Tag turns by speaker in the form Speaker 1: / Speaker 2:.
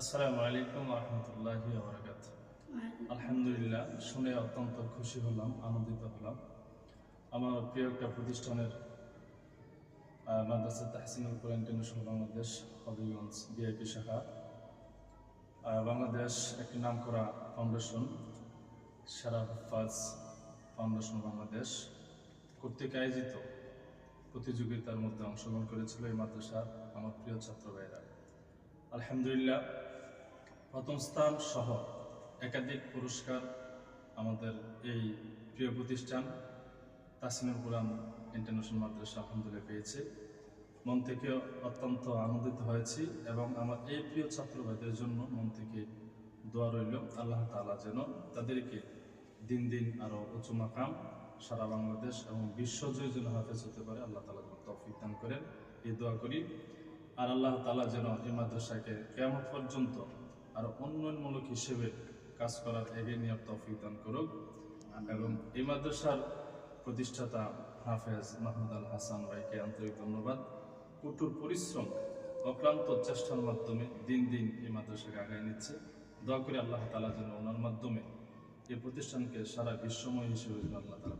Speaker 1: আসসালামু আলাইকুম রহমতুল্লাহ বরকাত আলহামদুলিল্লাহ শুনে অত্যন্ত খুশি হলাম আনন্দিত হলাম। আমার প্রিয় একটা প্রতিষ্ঠানের মাদ্রাসা তাহসিনুল কোরআন ইন্টারন্যাশনাল বাংলাদেশ হবিগঞ্জ বিআইপি শাখা। বাংলাদেশ একটি নামকরা ফাউন্ডেশন সেরা ফাজ ফাউন্ডেশন বাংলাদেশ কর্তৃক আয়োজিত প্রতিযোগিতার মধ্যে অংশগ্রহণ করেছিল এই মাদ্রাসার আমার প্রিয় ছাত্র ভাইরা আলহামদুলিল্লাহ প্রথম স্থান সহ একাধিক পুরস্কার আমাদের এই প্রিয় প্রতিষ্ঠান তাসিনুল কোরআন ইন্টারন্যাশনাল মাদ্রাসা আলহামদুলিল্লাহ পেয়েছে। মন থেকে অত্যন্ত আনন্দিত হয়েছি এবং আমার এই প্রিয় ছাত্র ভাইদের জন্য মন থেকে দোয়া রইল, আল্লাহ তাআলা যেন তাদেরকে দিন দিন আরও উঁচু মাকাম সারা বাংলাদেশ এবং বিশ্বজয় যেন হাফেজ হতে পারে, আল্লাহ তালা যেন তৌফিক দান করেন। এই দোয়া করি, আর আল্লাহ তালা যেন এই মাদ্রাসাকে কেমন পর্যন্ত আরও উন্নয়নমূলক হিসেবে কাজ করার এগিয়ে নেওয়ার তৌফিক দান করুক। এবং এই মাদ্রাসার প্রতিষ্ঠাতা হাফেজ মাহমুদ আল হাসান ভাইকে আন্তরিক ধন্যবাদ। কঠোর পরিশ্রম, অক্লান্ত চেষ্টার মাধ্যমে দিন দিন এই মাদ্রাসাকে আগায় নিচ্ছে। দয়া করে আল্লাহ তালা যেন ওনার মাধ্যমে এই প্রতিষ্ঠানকে সারা বিশ্বময় হিসেবে আল্লাহ তালা